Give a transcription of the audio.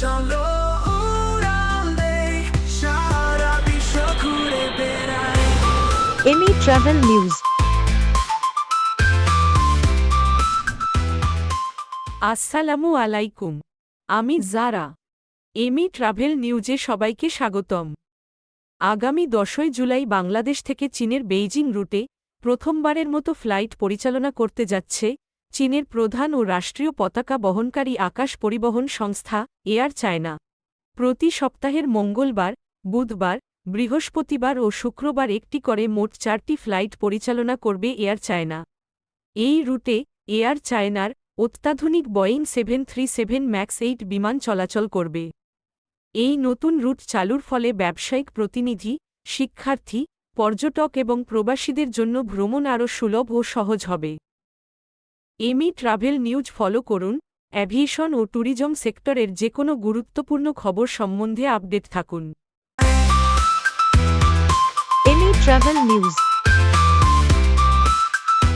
চলো এমি travel news. আসসালামু আলাইকুম আমি জারা। এমি ট্রাভেল নিউজে সবাইকে স্বাগতম। আগামী দশই জুলাই বাংলাদেশ থেকে চীনের বেইজিং রুটে প্রথমবারের মতো ফ্লাইট পরিচালনা করতে যাচ্ছে চীনের প্রধান ও রাষ্ট্রীয় পতাকা বহনকারী আকাশ পরিবহন সংস্থা এয়ার চায়না। প্রতি সপ্তাহের মঙ্গলবার, বুধবার, বৃহস্পতিবার ও শুক্রবার একটি করে মোট চারটি ফ্লাইট পরিচালনা করবে এয়ার চায়না। এই রুটে এয়ার চায়নার অত্যাধুনিক Boeing seven three seven max eight বিমান চলাচল করবে। এই নতুন রুট চালুর ফলে ব্যবসায়িক প্রতিনিধি, শিক্ষার্থী, পর্যটক এবং প্রবাসীদের জন্য ভ্রমণ আরও সুলভ ও সহজ হবে। এমি ট্রাভেল নিউজ ফলো করুন, অ্যাভিয়েশন ও ট্যুরিজম সেক্টরের যে কোনো গুরুত্বপূর্ণ খবর সম্বন্ধে আপডেট থাকুন। এমি ট্রাভেল নিউজ।